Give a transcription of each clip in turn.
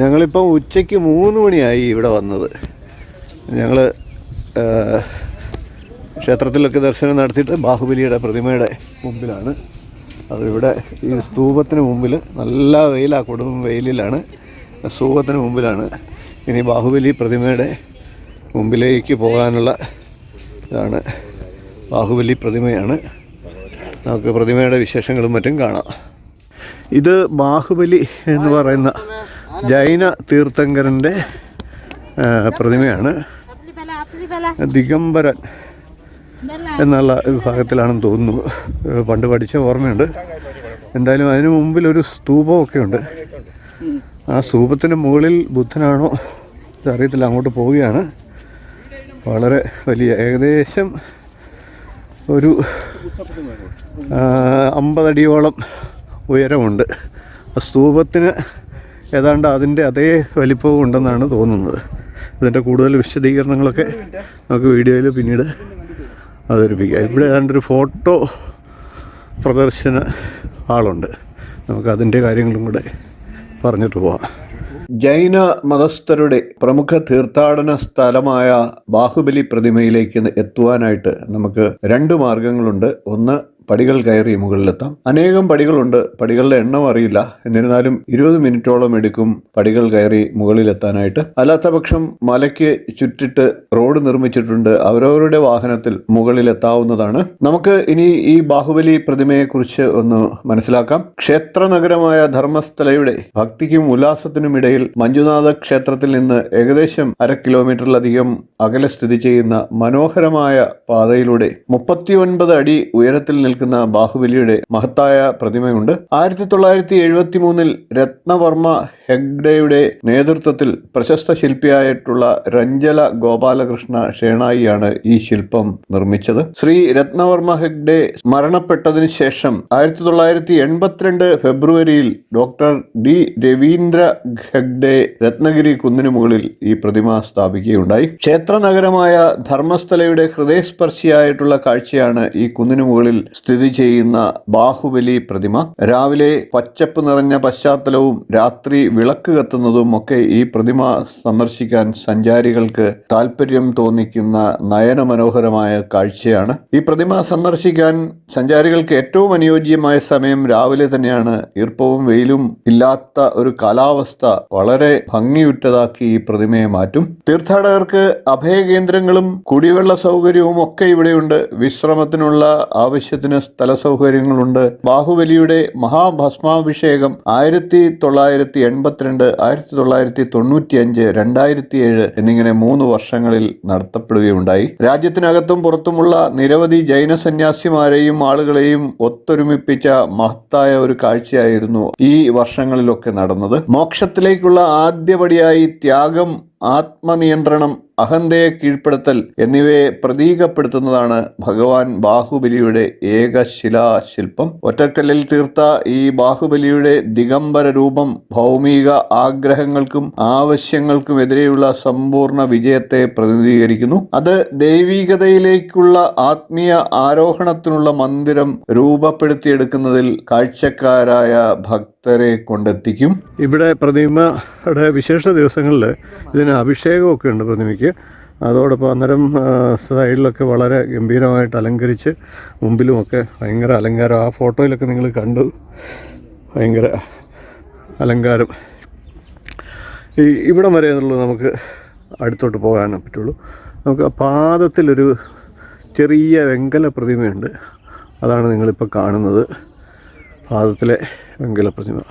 ഞങ്ങളിപ്പം ഉച്ചയ്ക്ക് മൂന്ന് മണിയായി ഇവിടെ വന്നത്. ഞങ്ങൾ ക്ഷേത്രത്തിലൊക്കെ ദർശനം നടത്തിയിട്ട് ബാഹുബലിയുടെ പ്രതിമയുടെ മുമ്പിലാണ്. അതിവിടെ ഈ സ്തൂപത്തിന് മുമ്പിൽ നല്ല വെയിലാണ് കൊടും വെയിലിലാണ്. സ്തൂപത്തിന് മുമ്പിലാണ്. ഇനി ബാഹുബലി പ്രതിമയുടെ മുമ്പിലേക്ക് പോകാനുള്ള ഇതാണ് ബാഹുബലി പ്രതിമയാണ്. നമുക്ക് പ്രതിമയുടെ വിശേഷങ്ങളും മറ്റും കാണാം. ഇത് ബാഹുബലി എന്ന് പറയുന്ന ജൈന തീർത്ഥങ്കരന്റെ പ്രതിമയാണ്. ദിഗംബരൻ എന്നുള്ള വിഭാഗത്തിലാണെന്ന് തോന്നുന്നു. പണ്ട് പഠിച്ച ഓർമ്മയുണ്ട്. എന്തായാലും അതിന് മുമ്പിൽ ഒരു സ്തൂപമൊക്കെ ഉണ്ട് ആ സ്തൂപത്തിന് മുകളിൽ ബുദ്ധനാണോ അറിയത്തില്ല അങ്ങോട്ട് പോവുകയാണ്. വളരെ വലിയ ഏകദേശം ഒരു അമ്പതടിയോളം ഉയരമുണ്ട്. സ്തൂപത്തിന് ഏതാണ്ട് അതിന്റെ അതേ വലിപ്പവും ഉണ്ടെന്നാണ് തോന്നുന്നത്. ഇതിന്റെ കൂടുതൽ വിശദീകരണങ്ങളൊക്കെ നമുക്ക് വീഡിയോയിൽ പിന്നീട് അവതരിപ്പിക്കാം. ഇവിടെ ഏതാണ്ട് ഒരു ഫോട്ടോ പ്രദർശന ആളുണ്ട്. നമുക്ക് അതിന്റെ കാര്യങ്ങളും കൂടെ പറഞ്ഞിട്ട് പോവാം. ജൈന മതസ്ഥരുടെ പ്രമുഖ തീർത്ഥാടന സ്ഥലമായ ബാഹുബലി പ്രതിമയിലേക്ക് എത്തുവാനായിട്ട് നമുക്ക് രണ്ട് മാർഗങ്ങളുണ്ട്. ഒന്ന് പടികൾ കയറി മുകളിലെത്താം. അനേകം പടികളുണ്ട്. പടികളുടെ എണ്ണം അറിയില്ല. എന്നിരുന്നാലും ഇരുപത് മിനിറ്റോളം എടുക്കും പടികൾ കയറി മുകളിലെത്താനായിട്ട്. അല്ലാത്ത പക്ഷം മലയ്ക്ക് ചുറ്റിട്ട് റോഡ് നിർമ്മിച്ചിട്ടുണ്ട്. അവരവരുടെ വാഹനത്തിൽ മുകളിലെത്താവുന്നതാണ്. നമുക്ക് ഇനി ഈ ബാഹുബലി പ്രതിമയെക്കുറിച്ച് ഒന്ന് മനസ്സിലാക്കാം. ക്ഷേത്ര നഗരമായ ധർമ്മസ്ഥലയുടെ ഭക്തിക്കും ഉല്ലാസത്തിനും ഇടയിൽ മഞ്ജുനാഥ ക്ഷേത്രത്തിൽ നിന്ന് ഏകദേശം അര കിലോമീറ്ററിലധികം അകലെ സ്ഥിതി ചെയ്യുന്ന മനോഹരമായ പാതയിലൂടെ മുപ്പത്തിയൊൻപത് അടി ഉയരത്തിൽ നിൽക്കുന്ന ബാഹുബലിയുടെ മഹത്തായ പ്രതിമയുണ്ട്. ആയിരത്തി തൊള്ളായിരത്തി എഴുപത്തി മൂന്നിൽ രത്നവർമ്മ ഹെഗ്ഡെയുടെ നേതൃത്വത്തിൽ പ്രശസ്ത ശില്പിയായിട്ടുള്ള രഞ്ജല ഗോപാലകൃഷ്ണ ഷേണായിയാണ് ഈ ശില്പം നിർമ്മിച്ചത്. ശ്രീ രത്നവർമ്മ ഹെഗ്ഡെ മരണപ്പെട്ടതിന് ശേഷം ആയിരത്തി തൊള്ളായിരത്തി എൺപത്തിരണ്ട് ഫെബ്രുവരിയിൽ ഡോക്ടർ ഡി രവീന്ദ്ര ഹെഗ്ഡെ രത്നഗിരി കുന്നിനു മുകളിൽ ഈ പ്രതിമ സ്ഥാപിക്കുകയുണ്ടായി. ക്ഷേത്ര നഗരമായ ധർമ്മസ്ഥലയുടെ ഹൃദയസ്പർശിയായിട്ടുള്ള കാഴ്ചയാണ് ഈ കുന്നിനു മുകളിൽ സ്ഥിതി ചെയ്യുന്ന ബാഹുബലി പ്രതിമ. രാവിലെ പച്ചപ്പ് നിറഞ്ഞ പശ്ചാത്തലവും രാത്രി വിളക്ക് കത്തുന്നതും ഒക്കെ ഈ പ്രതിമ സന്ദർശിക്കാൻ സഞ്ചാരികൾക്ക് താല്പര്യം തോന്നിക്കുന്ന നയനമനോഹരമായ കാഴ്ചയാണ്. ഈ പ്രതിമ സന്ദർശിക്കാൻ സഞ്ചാരികൾക്ക് ഏറ്റവും അനുയോജ്യമായ സമയം രാവിലെ തന്നെയാണ്. ഈർപ്പവും വെയിലും ഇല്ലാത്ത ഒരു കാലാവസ്ഥ വളരെ ഭംഗിയുറ്റതാക്കി ഈ പ്രതിമയെ മാറ്റും. തീർത്ഥാടകർക്ക് അഭയകേന്ദ്രങ്ങളും കുടിവെള്ള സൗകര്യവും ഒക്കെ ഇവിടെയുണ്ട്. വിശ്രമത്തിനുള്ള ആവശ്യത്തിന് സ്ഥല സൗകര്യങ്ങളുണ്ട്. ബാഹുബലിയുടെ മഹാഭസ്മാഭിഷേകം ആയിരത്തി തൊള്ളായിരത്തി എൺപത്തിരണ്ട് ആയിരത്തി തൊള്ളായിരത്തി തൊണ്ണൂറ്റി അഞ്ച് രണ്ടായിരത്തി ഏഴ് എന്നിങ്ങനെ മൂന്ന് വർഷങ്ങളിൽ നടത്തപ്പെടുകയുണ്ടായി. രാജ്യത്തിനകത്തും പുറത്തുമുള്ള നിരവധി ജൈന സന്യാസിമാരെയും ആളുകളെയും ഒത്തൊരുമിപ്പിച്ച മഹത്തായ ഒരു കാഴ്ചയായിരുന്നു ഈ വർഷങ്ങളിലൊക്കെ നടന്നത്. മോക്ഷത്തിലേക്കുള്ള ആദ്യപടിയായി ത്യാഗം ആത്മനിയന്ത്രണം അഹന്തയെ കീഴ്പ്പെടുത്തൽ എന്നിവയെ പ്രതീകപ്പെടുത്തുന്നതാണ് ഭഗവാൻ ബാഹുബലിയുടെ ഏക ശിലാശില്പം. ഒറ്റക്കല്ലിൽ തീർത്ത ഈ ബാഹുബലിയുടെ ദിഗംബര രൂപം ഭൗമിക ആഗ്രഹങ്ങൾക്കും ആവശ്യങ്ങൾക്കുമെതിരെയുള്ള സമ്പൂർണ വിജയത്തെ പ്രതിനിധീകരിക്കുന്നു. അത് ദൈവികതയിലേക്കുള്ള ആത്മീയ ആരോഹണത്തിനുള്ള മന്ദിരം രൂപപ്പെടുത്തിയെടുക്കുന്നതിൽ കാഴ്ചക്കാരായ ഭക്തരെ കൊണ്ടെത്തിക്കും. ഇവിടെ പ്രതിമയുടെ വിശേഷ ദിവസങ്ങളിൽ ഇതിന് അഭിഷേകമൊക്കെ ഉണ്ട് പ്രതിമയ്ക്ക്. അതോടൊപ്പം അന്നേരം സൈഡിലൊക്കെ വളരെ ഗംഭീരമായിട്ട് അലങ്കരിച്ച് മുമ്പിലുമൊക്കെ ഭയങ്കര അലങ്കാരം. ആ ഫോട്ടോയിലൊക്കെ നിങ്ങൾ കണ്ടു. ഭയങ്കര അലങ്കാരം. ഈ ഇവിടം വരെ എന്നുള്ളത് നമുക്ക് അടുത്തോട്ട് പോകാനേ പറ്റുള്ളൂ. നമുക്ക് ആ പാദത്തിലൊരു ചെറിയ വെങ്കല പ്രതിമയുണ്ട്. അതാണ് നിങ്ങളിപ്പോൾ കാണുന്നത്. പാദത്തിലെ വെങ്കല പ്രതിമ.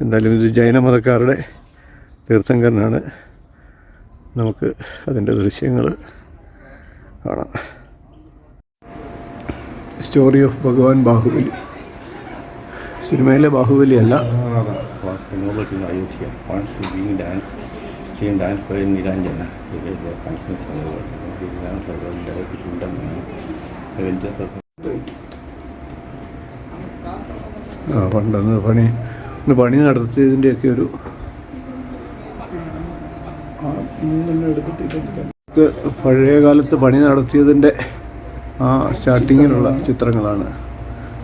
എന്തായാലും ഇത് ജൈനമതക്കാരുടെ തീർത്ഥങ്കരനാണ്. നമുക്ക് അതിന്റെ ദൃശ്യങ്ങൾ കാണാം. സ്റ്റോറി ഓഫ് ഭഗവാൻ ബാഹുബലി. സിനിമയിലെ ബാഹുബലി അല്ല. പണ്ടെന്ന് പണി പണി നടത്തിയതിന്റെയൊക്കെ ഒരു ഇത് പഴയ കാലത്ത് പണി നടത്തിയതിന്റെ ആ സ്റ്റാർട്ടിങ്ങിലുള്ള ചിത്രങ്ങളാണ്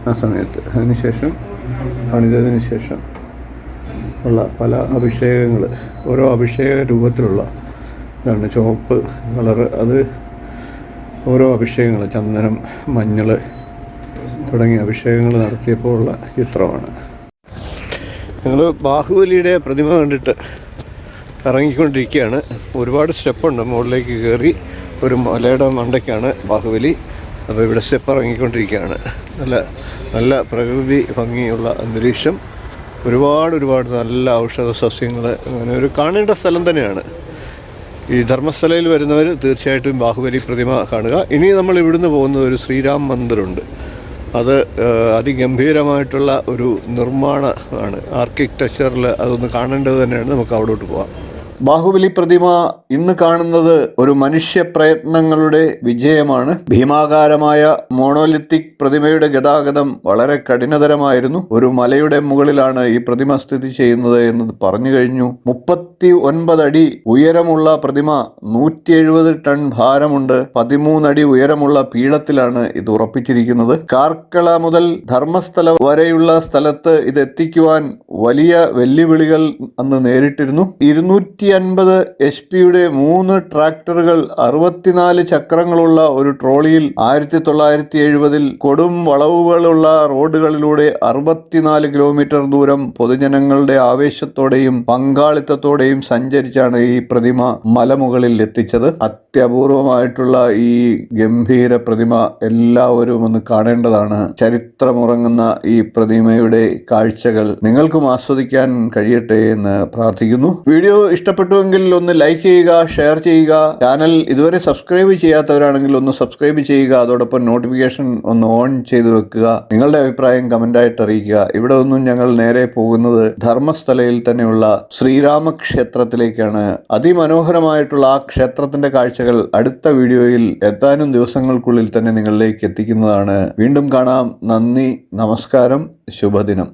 ആ സമയത്ത്. അതിനുശേഷം പണിതതിന് ശേഷം ഉള്ള പല അഭിഷേകങ്ങൾ ഓരോ അഭിഷേക രൂപത്തിലുള്ള ഇതാണ് ചുവപ്പ് കളറ്. അത് ഓരോ അഭിഷേകങ്ങൾ ചന്ദനം മഞ്ഞൾ തുടങ്ങിയ അഭിഷേകങ്ങൾ നടത്തിയപ്പോൾ ഉള്ള ചിത്രമാണ്. ഞങ്ങൾ ബാഹുബലിയുടെ പ്രതിമ കണ്ടിട്ട് ഇറങ്ങിക്കൊണ്ടിരിക്കുകയാണ്. ഒരുപാട് സ്റ്റെപ്പുണ്ട്. മുകളിലേക്ക് കയറി ഒരു മലയുടെ മണ്ടയ്ക്കാണ് ബാഹുബലി. അപ്പോൾ ഇവിടെ സ്റ്റെപ്പ് ഇറങ്ങിക്കൊണ്ടിരിക്കുകയാണ്. നല്ല നല്ല പ്രകൃതി ഭംഗിയുള്ള അന്തരീക്ഷം. ഒരുപാട് ഒരുപാട് നല്ല ഔഷധ സസ്യങ്ങൾ അങ്ങനെ ഒരു കാണേണ്ട സ്ഥലം തന്നെയാണ്. ഈ ധർമ്മസ്ഥലയിൽ വരുന്നവർ തീർച്ചയായിട്ടും ബാഹുബലി പ്രതിമ കാണുക. ഇനി നമ്മൾ ഇവിടുന്ന് പോകുന്നത് ഒരു ശ്രീരാം മന്ദിറുണ്ട്. അത് അതിഗംഭീരമായിട്ടുള്ള ഒരു നിർമ്മാണമാണ്. ആർക്കിടെക്ചറിൽ അതൊന്ന് കാണേണ്ടത് തന്നെയാണ്. നമുക്ക് അവിടോട്ട് പോകാം ബാഹുബലി പ്രതിമ ഇന്ന് കാണുന്നത് ഒരു മനുഷ്യ പ്രയത്നങ്ങളുടെ വിജയമാണ്. ഭീമാകാരമായ മോണോലിത്തിക് പ്രതിമയുടെ ഗതാഗതം വളരെ കഠിനതരമായിരുന്നു. ഒരു മലയുടെ മുകളിലാണ് ഈ പ്രതിമ സ്ഥിതി ചെയ്യുന്നത് എന്ന് പറഞ്ഞു കഴിഞ്ഞു. മുപ്പത്തി ഒൻപത് അടി ഉയരമുള്ള പ്രതിമ നൂറ്റി എഴുപത് ടൺ ഭാരമുണ്ട്. പതിമൂന്നടി ഉയരമുള്ള പീഠത്തിലാണ് ഇത് ഉറപ്പിച്ചിരിക്കുന്നത്. കാർക്കള മുതൽ ധർമ്മസ്ഥല വരെയുള്ള സ്ഥലത്ത് ഇത് എത്തിക്കുവാൻ വലിയ വെല്ലുവിളികൾ അന്ന് നേരിട്ടിരുന്നു. ഇരുന്നൂറ്റി അൻപത് എച്ച് പിയുടെ മൂന്ന് ട്രാക്ടറുകൾ അറുപത്തിനാല് ചക്രങ്ങളുള്ള ഒരു ട്രോളിയിൽ ആയിരത്തി തൊള്ളായിരത്തി എഴുപതിൽ കൊടും വളവുകളുള്ള റോഡുകളിലൂടെ അറുപത്തിനാല് കിലോമീറ്റർ ദൂരം പൊതുജനങ്ങളുടെ ആവേശത്തോടെയും പങ്കാളിത്തത്തോടെയും സഞ്ചരിച്ചാണ് ഈ പ്രതിമ മലമുകളിൽ എത്തിച്ചത്. അത്യപൂർവമായിട്ടുള്ള ഈ ഗംഭീര പ്രതിമ എല്ലാവരും ഒന്ന് കാണേണ്ടതാണ്. ചരിത്രമുറങ്ങുന്ന ഈ പ്രതിമയുടെ കാഴ്ചകൾ നിങ്ങൾക്കും ആസ്വദിക്കാൻ കഴിയട്ടെ എന്ന് പ്രാർത്ഥിക്കുന്നു. വീഡിയോ ഇഷ്ടപ്പെട്ടുവെങ്കിൽ ഒന്ന് ലൈക്ക് ചെയ്യുക ഷെയർ ചെയ്യുക. ചാനൽ ഇതുവരെ സബ്സ്ക്രൈബ് ചെയ്യാത്തവരാണെങ്കിൽ ഒന്ന് സബ്സ്ക്രൈബ് ചെയ്യുക. അതോടൊപ്പം നോട്ടിഫിക്കേഷൻ ഒന്ന് ഓൺ ചെയ്തു വെക്കുക. നിങ്ങളുടെ അഭിപ്രായം കമന്റായിട്ട് അറിയിക്കുക. ഇവിടെ ഒന്നും ഞങ്ങൾ നേരെ പോകുന്നത് ധർമ്മസ്ഥലയിൽ തന്നെയുള്ള ശ്രീരാമക്ഷേത്രത്തിലേക്കാണ്. അതിമനോഹരമായിട്ടുള്ള ആ ക്ഷേത്രത്തിന്റെ കാഴ്ചകൾ അടുത്ത വീഡിയോയിൽ എത്താനും ദിവസങ്ങൾക്കുള്ളിൽ തന്നെ നിങ്ങളിലേക്ക് എത്തിക്കുന്നതാണ്. വീണ്ടും കാണാം. നന്ദി നമസ്കാരം ശുഭദിനം.